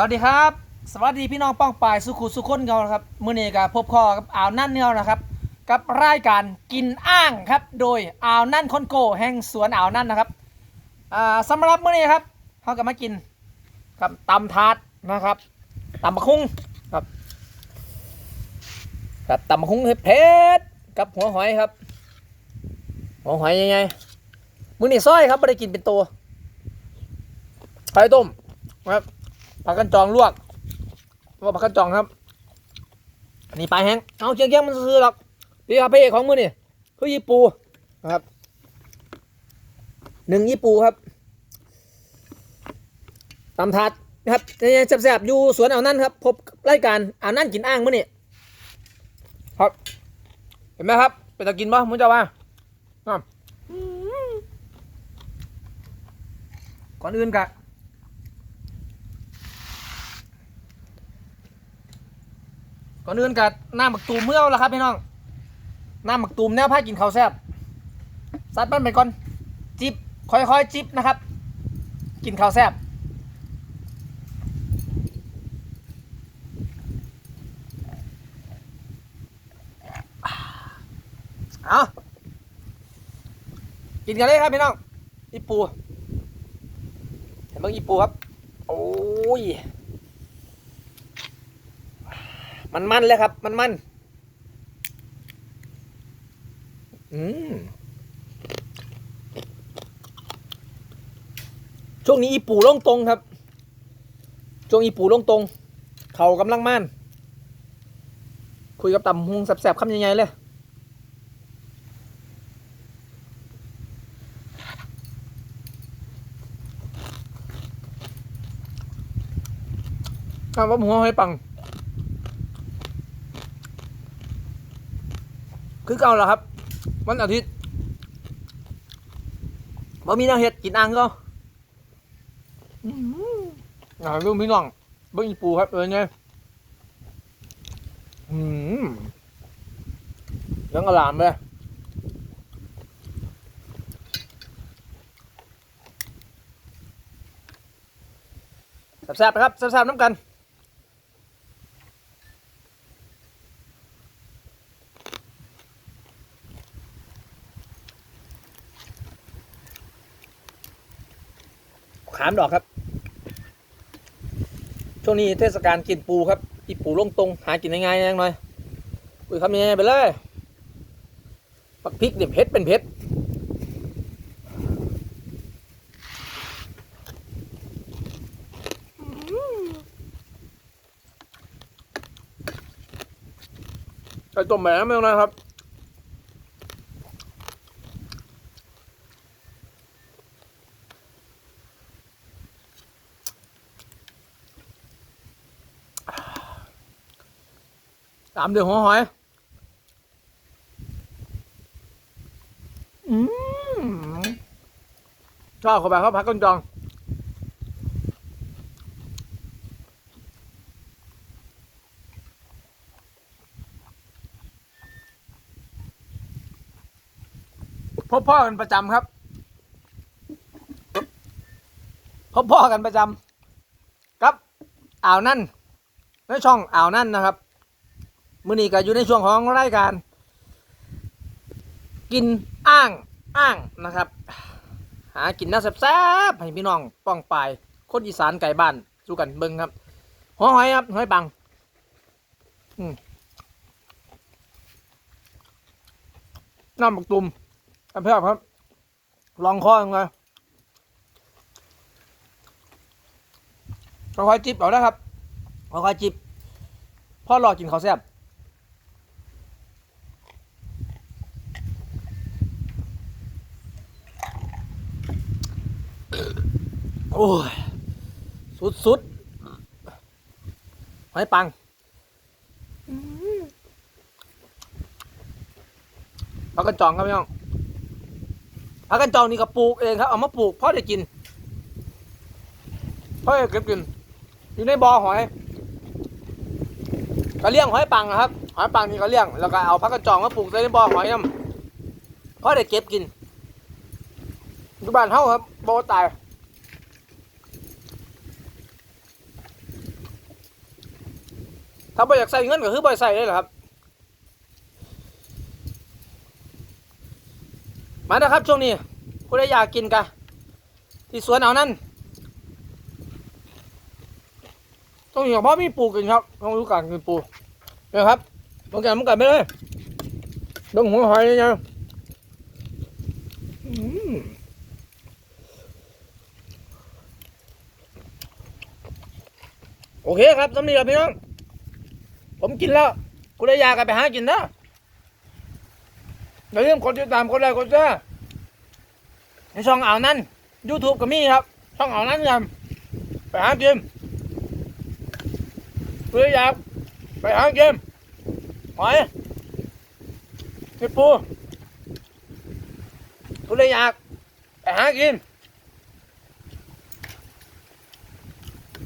สวัสดีครับ สวัสดีพี่น้องป้องปายสุขุสุขคนเราครับมื้อนี้ก็พบคอกับอ่าวนั่นเนี่ยนะครับ กับรายการกินอ้างครับ โดยอ่าวนั่นคอนโกแห่งสวนอ่าวนั่นนะครับอ่าสำหรับมื้อนี้ครับเขาก็มากินครับตำถาดนะครับตำมะคุ้งครับครับตำมะคุ้งเผ็ดกับหัวหอยครับ หัวหอยยังไงมื้อนี้ซอยครับไม่ได้กินเป็นตัวไข่ต้มครับ ผักกันจองลวกว่าผักกันจองครับ อันนี้ปลาแห้งเอาเคียงเคียงๆมันซื้อหรอกพี่ครับพี่ของมือนี่คือยี่ปูนะครับหนึ่งยี่ปูครับตำถาดนะครับเนี่ยแซ่บๆอยู่สวนอ่าวนั่นครับ พบรายการอ่าวนั่นกินอ่างมื้อนี่ครับ เห็นไหมครับเป็นตะกินป่ะมึงจะว่าอะก่อนอื่นกะ ก่อนอื่นกับน้ำหมักตูมเมื่อแล้วครับพี่น้องน้ำหมักตูมแนวผ้ากินข้าวแซ่บซัดมันไปก่อนจิบค่อยๆจิบนะครับ กินข้าวแซ่บเอากินกันเลยครับพี่น้องอีปูเห็นบ้างอีปูครับ โอ้ย มันมันเลยครับ มันมันอืมช่วงนี้อีปูลงตรงครับ ช่วงอีปูลงตรง เขากำลังมันคุยกับต่ำหุงแสบๆคำใหญ่ๆเลยคำว่าหัวให้ปัง คือเก่าแล้วครับ วันอาทิตย์บ่มีแนวเห็ดกินอ่างก็อ่าลูกพี่น้องเบิ่งปูครับเออไงอืมยังกระหลามเลยแซ่บๆนะครับแซ่บๆน้ำกัน ขามดอกครับ ช่วงนี้เทศกาลกินปูครับอีปูลงตรงหากินง่ายๆยังหน่อยคุยคำง่ายๆไปเลยปักพริกเนี่ยเผ็ดเป็นเผ็ดไก่ต้มแหมไม่ต้องนะครับ ตามเดือดหัวหอย อืมชอบเข้าไปเขาพักกันจอง พบพ่อกันประจำครับ พบพ่อกันประจำครับ อ่าวนั่นในช่องอ่าวนั่นนะครับ มื่อนี้ก็อยู่ในช่วงของรายการ กินอ้างอ้างนะครับ หากินน้าแซ่บๆให้พี่น้องป้องปายคนอีสานไก่บ้านสู้กันเบิ้งครับหัวหอยครับหอยปังน้ำบักตุ่มแซ่บๆครับ ลองคอยังไงค่อยๆจิบเอานะครับค่อยๆจิบพ่อรอกินข้าวแซ่บ โอ้ย สุดสุดหอยปังพักกันจองครับพี่น้องพักกันจองนี่ก็ปลูกเองครับ เอามาปลูกพ่อได้กินพ่อได้เก็บกิน อยู่ในบ่อหอยก็เลี้ยงหอยปังนะครับ หอยปังนี่ก็เลี้ยง แล้วก็เอาพักกันจองมาปลูกใส่ในบ่อหอยน้ำพ่อได้เก็บกินอยู่บ้านเฮาครับบ่ตาย ถ้าบ่อยากใส่เงินก็คือบ่อยใส่เลยหรอครับ มาเด้อครับช่วงนี้ผู้ใดอยากกินกะที่สวนเอานั่นต้องอย่างพ่อมีปลูกกินครับต้องรู้การกินปูนะครับต้องการมันกันไปเลยต้องหัวหอยเนี่ยนะโอเคครับสำนีครับพี่น้อง กินแล้วกูได้ยากันไปหากินนะอย่าลืมกดติดตามกดไลค์กดแชร์ในช่องอ่าวนั้น YouTube ก็มีครับ ช่องอ่าวนั้นครับไปหากินกูได้อยากไปหากินหอยนี่ปูกูได้ยากไปหากิน